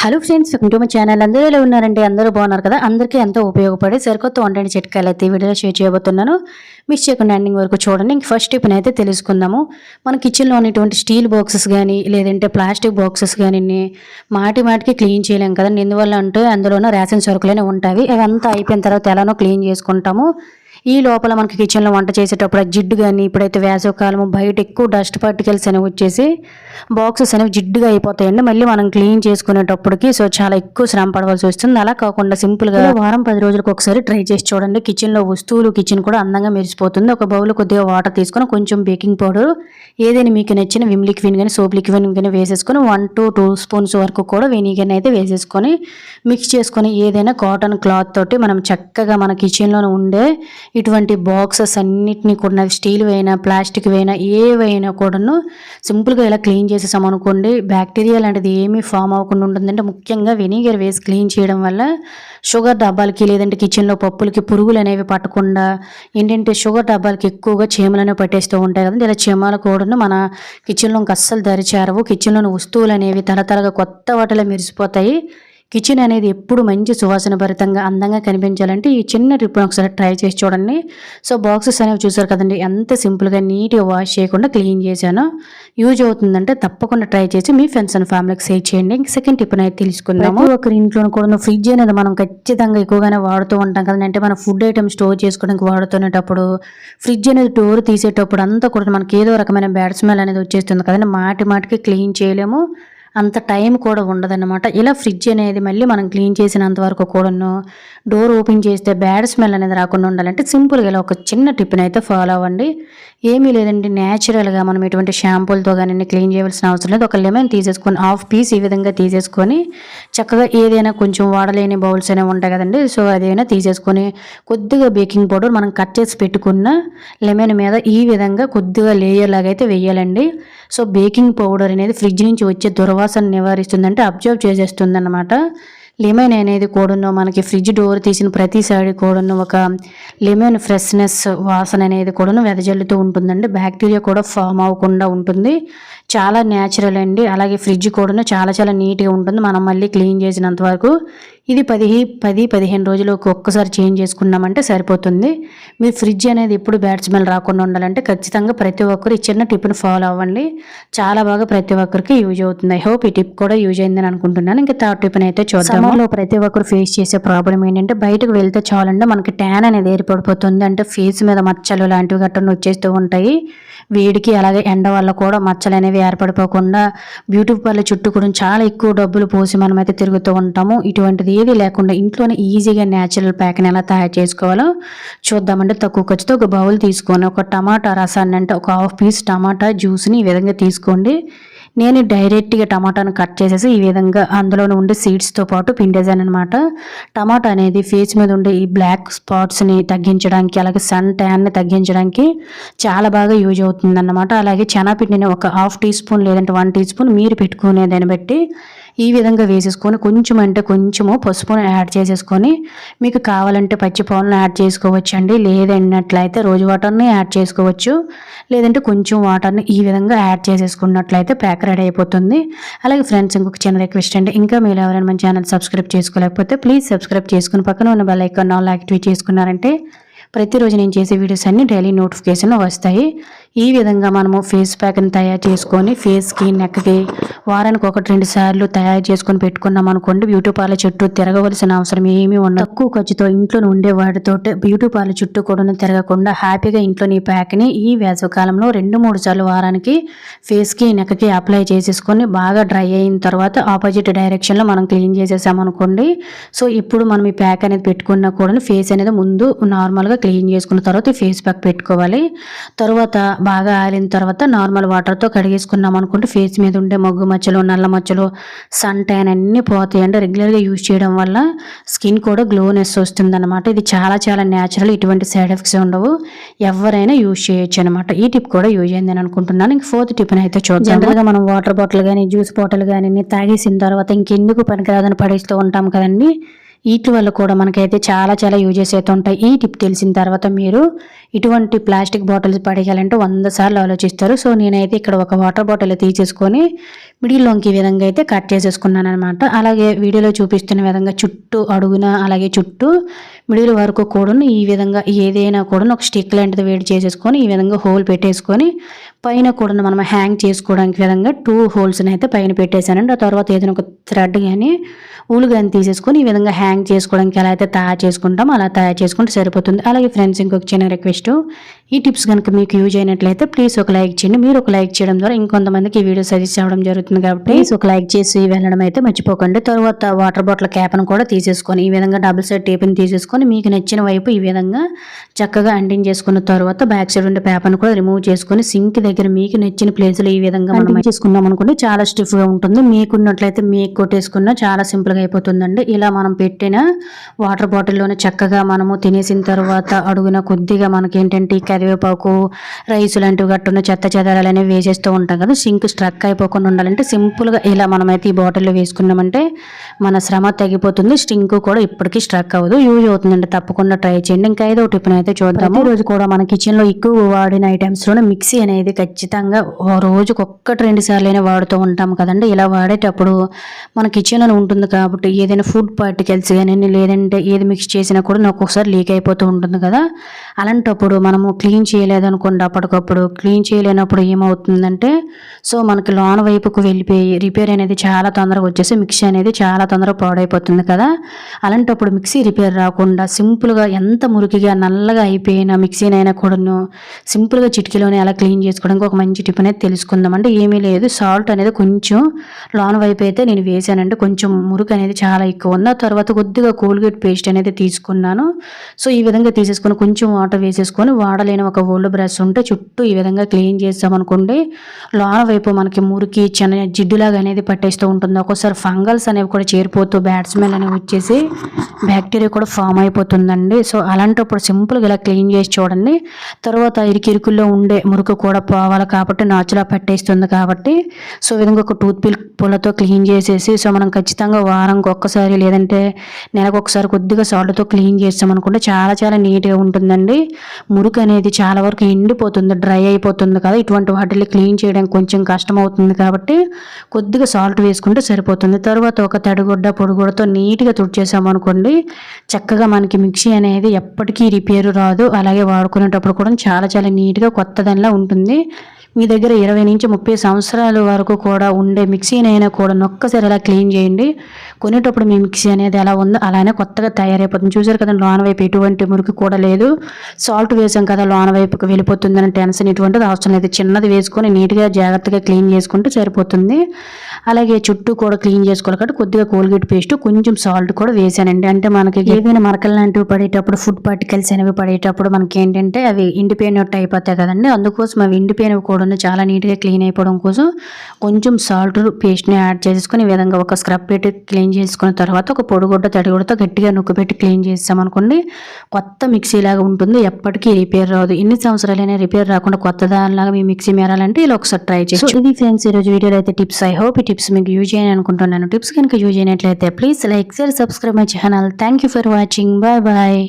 Hello friends కుటుంబ channel అందరూ ఎలా ఉన్నారంటే అందరూ బాగున్నారు కదా? అందరికీ ఎంతో ఉపయోగపడే సరికొత్త వంటని చిట్కాలు అయితే వీడియోలో షేర్ చేయబోతున్నాను. మిస్ చేయకుండా ఎండింగ్ వరకు చూడండి. ఇంక ఫస్ట్ టిప్ని అయితే తెలుసుకుందాము. మన కిచెన్లో ఉన్నటువంటి స్టీల్ బాక్సెస్ కానీ లేదంటే ప్లాస్టిక్ బాక్సెస్ కానీ మాటి మాటికి క్లీన్ చేయలేం కదండి. ఎందువల్ల అంటే అందులోనూ రేషన్ సరుకులనే ఉంటాయి. అవి అంతా అయిపోయిన తర్వాత ఎలానో క్లీన్ చేసుకుంటాము. ఈ లోపల మనకి కిచెన్లో వంట చేసేటప్పుడు ఆ జిడ్డు కానీ ఇప్పుడైతే వేసవకాలము బయట ఎక్కువ డస్ట్ పార్టికల్స్ అనేవి వచ్చేసి బాక్సెస్ అనేవి జిడ్డుగా అయిపోతాయండి. మళ్ళీ మనం క్లీన్ చేసుకునేటప్పటికి సో చాలా ఎక్కువ శ్రమ పడవలసి వస్తుంది. అలా కాకుండా సింపుల్గా వారం పది రోజులకు ఒకసారి ట్రై చేసి చూడండి. కిచెన్లో వస్తువులు కిచెన్ కూడా అందంగా మెరిసిపోతుంది. ఒక బౌల్ కొద్దిగా వాటర్ తీసుకొని కొంచెం బేకింగ్ పౌడర్ ఏదైనా మీకు నచ్చిన విమ్ లిక్విన్ కానీ సోప్ లిక్విన్ కానీ వేసేసుకొని వన్ టు టూ స్పూన్స్ వరకు కూడా వెనిగర్ అయితే వేసేసుకొని మిక్స్ చేసుకొని ఏదైనా కాటన్ క్లాత్ తోటి మనం చక్కగా మన కిచెన్లో ఉండే ఇటువంటి బాక్సెస్ అన్నిటినీ కూడా స్టీల్ అయినా ప్లాస్టిక్ అయినా ఏవైనా కూడాను సింపుల్గా ఇలా క్లీన్ చేసేసాం అనుకోండి బ్యాక్టీరియా లాంటిది ఏమీ ఫామ్ అవ్వకుండా ఉంటుందంటే ముఖ్యంగా వెనిగర్ వేసి క్లీన్ చేయడం వల్ల షుగర్ డబ్బాలకి లేదంటే కిచెన్లో పప్పులకి పురుగులు అనేవి పట్టకుండా ఏంటంటే షుగర్ డబ్బాలకి ఎక్కువగా చీమలు అనేవి పట్టేస్తూ ఉంటాయి కదండి ఇలా చీమలు కూడా మన కిచెన్లో అస్సలు దరిచేరవు. కిచెన్లోని వస్తువులు అనేవి తరతరగా కొత్త వాటిలో మెరిసిపోతాయి. కిచెన్ అనేది ఎప్పుడు మంచి సువాసన భరితంగా అందంగా కనిపించాలంటే ఈ చిన్న ట్రిప్ను ఒకసారి ట్రై చేసి చూడండి. సో బాక్సెస్ అనేవి చూసారు కదండి ఎంత సింపుల్గా నీట్గా వాష్ చేయకుండా క్లీన్ చేశాను. యూజ్ అవుతుందంటే తప్పకుండా ట్రై చేసి మీ ఫ్రెండ్స్ అండ్ ఫ్యామిలీకి సేవ్ చేయండి. సెకండ్ టిప్ అనేది తెలుసుకుందాము. ఒకరి ఇంట్లో కూడా ఫ్రిడ్జ్ అనేది మనం ఖచ్చితంగా ఎక్కువగానే వాడుతూ ఉంటాం కదండి. అంటే మనం ఫుడ్ ఐటమ్ స్టోర్ చేసుకోవడానికి వాడుతున్నప్పుడు ఫ్రిడ్జ్ అనేది డోర్ తీసేటప్పుడు అంతా కూడా మనకి ఏదో రకమైన బ్యాడ్ స్మెల్ అనేది వచ్చేస్తుంది కదండి. మాటి మాటికి క్లీన్ చేయలేము. అంత టైం కూడా ఉండదన్నమాట. ఇలా ఫ్రిడ్జ్ అనేది మళ్ళీ మనం క్లీన్ చేసినంత వరకు కూడాను డోర్ ఓపెన్ చేస్తే బ్యాడ్ స్మెల్ అనేది రాకుండా ఉండాలంటే సింపుల్గా ఇలా ఒక చిన్న టిప్ని అయితే ఫాలో అవ్వండి. ఏమీ లేదండి న్యాచురల్గా మనం ఎటువంటి షాంపూలతో కానీ క్లీన్ చేయవలసిన అవసరం లేదు. ఒక లెమన్ తీసేసుకొని హాఫ్ పీస్ ఈ విధంగా తీసేసుకొని చక్కగా ఏదైనా కొంచెం వాడలేని బౌల్స్ అనేవి ఉంటాయి కదండి. సో అదైనా తీసేసుకొని కొద్దిగా బేకింగ్ పౌడర్ మనం కట్ చేసి పెట్టుకున్న లెమన్ మీద ఈ విధంగా కొద్దిగా లేయర్ లాగా అయితే వేయాలండి. సో బేకింగ్ పౌడర్ అనేది ఫ్రిడ్జ్ నుంచి వచ్చే దుర్వాసన నివారిస్తుందంటే అబ్జర్వ్ చేసేస్తుంది అన్నమాట లెమన్ అనేది కూడాను మనకి ఫ్రిడ్జ్ డోర్ తీసిన ప్రతిసారి కూడాను ఒక లెమన్ ఫ్రెష్నెస్ వాసన అనేది కూడాను వెదజల్లుతూ ఉంటుందండి. బ్యాక్టీరియా కూడా ఫామ్ అవ్వకుండా ఉంటుంది. చాలా న్యాచురల్ అండి. అలాగే ఫ్రిడ్జ్ కూడాను చాలా చాలా నీట్గా ఉంటుంది. మనం మళ్ళీ క్లీన్ చేసినంత వరకు ఇది పది పది పదిహేను రోజులకు ఒక్కసారి చేంజ్ చేసుకున్నామంటే సరిపోతుంది. మీరు ఫ్రిడ్జ్ అనేది ఎప్పుడు బ్యాడ్ స్మెల్ రాకుండా ఉండాలంటే ఖచ్చితంగా ప్రతి ఒక్కరు ఈ చిన్న టిప్ని ఫాలో అవ్వండి. చాలా బాగా ప్రతి ఒక్కరికి యూజ్ అవుతుంది. ఐ హోప్ ఈ టిప్ కూడా యూజ్ అయిందని అనుకుంటున్నాను. ఇంకా థర్డ్ టిప్ని అయితే చూద్దాం ప్రతి ఒక్కరు ఫేస్ చేసే ప్రాబ్లం ఏంటంటే బయటకు వెళ్తే చాలంటే మనకి ట్యాన్ అనేది ఏర్పడిపోతుంది. అంటే ఫేస్ మీద మచ్చలు లాంటివి గట్టను వచ్చేస్తూ ఉంటాయి. వేడికి అలాగే ఎండ వల్ల కూడా మచ్చలు అనేవి ఏర్పడిపోకుండా బ్యూటీ పార్లర్ చుట్టూ కూడా చాలా ఎక్కువ డబ్బులు పోసి మనమైతే తిరుగుతూ ఉంటాము. ఇటువంటిది ఏది లేకుండా ఇంట్లోనే ఈజీగా న్యాచురల్ ప్యాక్ని ఎలా తయారు చేసుకోవాలో చూద్దామంటే తక్కువ ఖర్చుతో ఒక బౌల్ తీసుకొని ఒక టమాటా రసాన్ని అంటే ఒక హాఫ్ పీస్ టమాటా జ్యూస్ని ఈ విధంగా తీసుకోండి. నేను డైరెక్ట్గా టమాటాను కట్ చేసేసి ఈ విధంగా అందులో ఉండే సీడ్స్తో పాటు పిండేశాను అనమాట టమాటా అనేది ఫేస్ మీద ఉండే ఈ బ్లాక్ స్పాట్స్ని తగ్గించడానికి అలాగే సన్ ట్యాన్ని తగ్గించడానికి చాలా బాగా యూజ్ అవుతుందన్నమాట. అలాగే శనగపిండిని ఒక హాఫ్ టీ స్పూన్ లేదంటే వన్ టీ స్పూన్ మీరు పెట్టుకునే దాన్ని బట్టి ఈ విధంగా వేసేసుకొని కొంచెం అంటే కొంచెము పసుపును యాడ్ చేసేసుకొని మీకు కావాలంటే పచ్చి పౌలను యాడ్ చేసుకోవచ్చు అండి లేదన్నట్లయితే రోజు వాటర్ని యాడ్ చేసుకోవచ్చు. లేదంటే కొంచెం వాటర్ని ఈ విధంగా యాడ్ చేసేసుకున్నట్లయితే ప్యాక్ రెడీ అయిపోతుంది. అలాగే ఫ్రెండ్స్ ఇంకొక చిన్న రిక్వెస్ట్ అండి. ఇంకా మీరు ఎవరైనా మన ఛానల్ సబ్స్క్రైబ్ చేసుకోలేకపోతే ప్లీజ్ సబ్స్క్రైబ్ చేసుకుని పక్కన ఉన్న బెల్ ఐకాన్ ఆల్ యాక్టివేట్ చేసుకున్నారంటే ప్రతిరోజు నేను చేసే వీడియోస్ అన్ని డైలీ నోటిఫికేషన్ వస్తాయి. ఈ విధంగా మనము ఫేస్ ప్యాక్ని తయారు చేసుకొని ఫేస్కి నెక్కి వారానికి ఒకటి రెండు సార్లు తయారు చేసుకొని పెట్టుకున్నాం అనుకోండి బ్యూటీ పార్లర్ చుట్టూ తిరగవలసిన అవసరం ఏమీ ఉండదు. తక్కువ ఖర్చుతో ఇంట్లో ఉండే వాటితో బ్యూటీ పార్లర్ చుట్టూ కూడా తిరగకుండా హ్యాపీగా ఇంట్లో ప్యాక్ని ఈ వేసవకాలంలో రెండు మూడు సార్లు వారానికి ఫేస్కి నెక్కి అప్లై చేసేసుకొని బాగా డ్రై అయిన తర్వాత ఆపోజిట్ డైరెక్షన్లో మనం క్లీన్ చేసేసామనుకోండి సో ఇప్పుడు మనం ఈ ప్యాక్ అనేది పెట్టుకున్నా కూడా ఫేస్ అనేది ముందు నార్మల్గా క్లీన్ చేసుకున్న తర్వాత ఫేస్ ప్యాక్ పెట్టుకోవాలి. తర్వాత బాగా ఆరిన తర్వాత నార్మల్ వాటర్తో కడిగేసుకున్నాం అనుకుంటే ఫేస్ మీద ఉండే మొగ్గు మచ్చలు నల్ల మచ్చలు సన్ ట్యాన్ అన్నీ పోతాయి అంటే రెగ్యులర్గా యూజ్ చేయడం వల్ల స్కిన్ కూడా గ్లోనెస్ వస్తుంది అనమాట ఇది చాలా చాలా న్యాచురల్ ఇటువంటి సైడ్ ఎఫెక్ట్స్ ఉండవు. ఎవరైనా యూజ్ చేయొచ్చు అనమాట ఈ టిప్ కూడా యూజ్ అయింది అని అనుకుంటున్నాను. ఇంక ఫోర్త్ టిప్ అయితే చూద్దాం జనరల్గా మనం వాటర్ బాటిల్ కానీ జ్యూస్ బాటిల్ కానీ తాగేసిన తర్వాత ఇంకెందుకు పనికిరాదని పడేస్తూ ఉంటాం కదండి. వీటి వల్ల కూడా మనకైతే చాలా చాలా యూజెస్ అయితే ఉంటాయి. ఈ టిప్ తెలిసిన తర్వాత మీరు ఇటువంటి ప్లాస్టిక్ బాటిల్స్ పడేయాలంటే వంద సార్లు ఆలోచిస్తారు. సో నేనైతే ఇక్కడ ఒక వాటర్ బాటిల్ తీసేసుకొని మిడిల్లోకి ఈ విధంగా అయితే కట్ చేసేసుకున్నాను అనమాట అలాగే వీడియోలో చూపిస్తున్న విధంగా చుట్టూ అడుగున అలాగే చుట్టూ మిడిల్ వరకు కూడాను ఈ విధంగా ఏదైనా కూడా ఒక స్టిక్ లాంటిది వేడి చేసేసుకొని ఈ విధంగా హోల్ పెట్టేసుకొని పైన కూడా మనం హ్యాంగ్ చేసుకోవడానికి విధంగా టూ హోల్స్ని అయితే పైన పెట్టేశానండి. ఆ తర్వాత ఏదైనా ఒక థ్రెడ్ కానీ ఊలు కానీ తీసేసుకొని ఈ విధంగా హ్యాంగ్ చేసుకోవడానికి ఎలా అయితే తయారు చేసుకుంటాం అలా తయారు చేసుకుంటే సరిపోతుంది. అలాగే ఫ్రెండ్స్ ఇంకొక చిన్న రిక్వెస్ట్ ఈ టిప్స్ కనుక మీకు యూజ్ అయినట్లయితే ప్లీజ్ ఒక లైక్ చేయండి. మీరు ఒక లైక్ చేయడం ద్వారా ఇంకొంతమందికి ఈ వీడియో సజెస్ట్ చేయడం జరుగుతుంది కాబట్టి ప్లీజ్ ఒక లైక్ చేసి వెళ్ళడం అయితే మర్చిపోకండి. తర్వాత వాటర్ బాటిల్ క్యాప్ను కూడా తీసేసుకొని ఈ విధంగా డబుల్ సైడ్ టేప్ని తీసేసుకొని మీకు నచ్చిన వైపు ఈ విధంగా చక్కగా అంటింగ్ చేసుకున్న తర్వాత బ్యాక్ సైడ్ ఉండే పేపర్ని కూడా రిమూవ్ చేసుకొని సింక్ దగ్గర మీకు నచ్చిన ప్లేస్లో ఈ విధంగా మనం చేసుకున్నాం అనుకోండి చాలా స్టిఫ్గా ఉంటుంది. మీకున్నట్లయితే మీకు కొట్టేసుకున్న చాలా సింపుల్గా అయిపోతుందండి. ఇలా మనం పెట్టిన వాటర్ బాటిల్లోనే చక్కగా మనము తినేసిన తర్వాత అడుగున కొద్దిగా మనకి ఏంటంటే కరివేపాకు రైసు లాంటివి గట్టున్న చెత్త చెదారాలు అనేవి వేసేస్తూ ఉంటాం కదా. సింక్ స్ట్రక్ అయిపోకుండా ఉండాలంటే సింపుల్గా ఇలా మనమైతే ఈ బాటిల్లో వేసుకున్నామంటే మన శ్రమ తగ్గిపోతుంది. స్టింక్ కూడా ఇప్పటికీ స్ట్రక్ అవ్వదు. యూజ్ అవుతుందండి. తప్పకుండా ట్రై చేయండి. ఇంకా ఏదో టిఫిన్ అయితే చూద్దాము. రోజు కూడా మన కిచెన్లో ఎక్కువ వాడిన ఐటమ్స్లోనే మిక్సీ అనేది ఖచ్చితంగా ఓ రోజుకి ఒక్కటి రెండు సార్లు అయినా వాడుతూ ఉంటాం కదండి. ఇలా వాడేటప్పుడు మన కిచెన్లో ఉంటుంది కాబట్టి ఏదైనా ఫుడ్ పార్టికల్స్ కానీ లేదంటే ఏది మిక్స్ చేసినా కూడా నాకు ఒకసారి లీక్ అయిపోతూ ఉంటుంది కదా. అలాంటప్పుడు మనము క్లీన్ చేయలేదనుకోండి అప్పటికప్పుడు క్లీన్ చేయలేనప్పుడు ఏమవుతుందంటే సో మనకి లోన వైపుకు వెళ్ళిపోయి రిపేర్ అనేది చాలా తొందరగా వచ్చేసి మిక్సీ అనేది చాలా తొందరగా పాడైపోతుంది కదా. అలాంటప్పుడు మిక్సీ రిపేర్ రాకుండా సింపుల్గా ఎంత మురికిగా నల్లగా అయిపోయిన మిక్సీనైనా కూడాను సింపుల్గా చిటికీలోనే అలా క్లీన్ చేసుకోవడానికి ఒక మంచి టిప్ అనేది తెలుసుకుందాం. అంటే ఏమీ లేదు సాల్ట్ అనేది కొంచెం లోన వైపు అయితే నేను వేసానంటే కొంచెం మురుకు అనేది చాలా ఎక్కువ ఉంది. ఆ తర్వాత కొద్దిగా కోల్గేట్ పేస్ట్ అనేది తీసుకున్నాను. సో ఈ విధంగా తీసేసుకొని కొంచెం వాటర్ వేసేసుకొని వాడలేని ఒక ఓల్డ్ బ్రష్ ఉంటే చుట్టూ ఈ విధంగా క్లీన్ చేస్తామనుకోండి లోన వైపు మనకి మురికి చిన్న జిడ్డులాగా అనేది పట్టేస్తూ ఉంటుంది. ఒక్కోసారి ఫంగల్స్ అనేవి కూడా చేరిపోతూ బ్యాట్స్మెన్ అనేవి వచ్చేసి బ్యాక్టీరియా కూడా ఫామ్ అయిపోతుందండి. సో అలాంటప్పుడు సింపుల్గా ఇలా క్లీన్ చేసి చూడండి. తర్వాత ఇరికిరుకుల్లో ఉండే మురుకు కూడా పోవాలి కాబట్టి నాచులా పట్టేస్తుంది కాబట్టి సో ఈ విధంగా ఒక టూత్ పిల్ పూలతో క్లీన్ చేసేసి సో మనం ఖచ్చితంగా వారంకి ఒక్కసారి లేదంటే నెలకు ఒకసారి కొద్దిగా సాల్ట్తో క్లీన్ చేస్తామనుకుంటే చాలా చాలా నీట్గా ఉంటుందండి. మురుకు అనేది చాలా వరకు ఎండిపోతుంది డ్రై అయిపోతుంది కదా. ఇటువంటి వాటిని క్లీన్ చేయడానికి కొంచెం కష్టం అవుతుంది కాబట్టి కొద్దిగా సాల్ట్ వేసుకుంటే సరిపోతుంది. తర్వాత ఒక తడిగుడ్డ పొడిగుడ్డతో నీట్గా తుడిచేసామనుకోండి చక్కగా మనకి మిక్సీ అనేది ఎప్పటికీ రిపేర్ రాదు. అలాగే వాడుకునేటప్పుడు కూడా చాలా చాలా నీట్గా కొత్తదనిలా ఉంటుంది. మీ దగ్గర ఇరవై నుంచి ముప్పై సంవత్సరాల వరకు కూడా ఉండే మిక్సీనైనా కూడా ఒక్కసారి అలా క్లీన్ చేయండి. కొనేటప్పుడు మీ మిక్సీ అనేది ఎలా ఉందో అలానే కొత్తగా తయారైపోతుంది. చూసారు కదా లోన వైపు ఎటువంటి మురికి కూడా లేదు. సాల్ట్ వేసాం కదా లోన వైపుకి వెళ్ళిపోతుందని టెన్షన్ ఇటువంటిది అవసరం లేదు. చిన్నది వేసుకొని నీట్గా జాగ్రత్తగా క్లీన్ చేసుకుంటే సరిపోతుంది. అలాగే చుట్టూ కూడా క్లీన్ చేసుకోవాలి కాబట్టి కొద్దిగా కోల్గేట్ పేస్ట్ కొంచెం సాల్ట్ కూడా వేసానండి. అంటే మనకి ఏదైనా మరకలు లాంటివి పడేటప్పుడు ఫుడ్ పార్టికల్స్ అనేవి పడేటప్పుడు మనకి ఏంటంటే అవి ఎండిపోయినట్టు అయిపోతాయి కదండి. అందుకోసం అవి ఎండిపోయినవి కూడా చాలా నీట్గా క్లీన్ అయిపోవడం కోసం కొంచెం సాల్ట్ పేస్ట్ని యాడ్ చేసుకొని ఈ విధంగా ఒక స్క్రబ్ పెట్టి క్లీన్ చేసుకున్న తర్వాత ఒక పొడిగుడ్డ తడిగుడ్డతో గట్టిగా నొక్కు పెట్టి క్లీన్ చేసామనుకోండి కొత్త మిక్సీ లాగా ఉంటుంది. ఎప్పటికీ రిపేర్ రాదు. ఎన్ని సంవత్సరాలైనా రిపేర్ రాకుండా కొత్త దానిలాగా మీ మిక్సీ మేరాలంటే ఇలా ఒకసారి ట్రై చేసి ఇది ఫ్రెండ్స్ ఈరోజు వీడియోలో అయితే టిప్స్. ఐ హోప్ ఈ టిప్స్ మీకు యూజ్ చేయని అనుకుంటున్నాను. టిప్స్ కనుక యూజ్ అయినట్లయితే please like share subscribe my channel. Thank you for watching. Bye bye.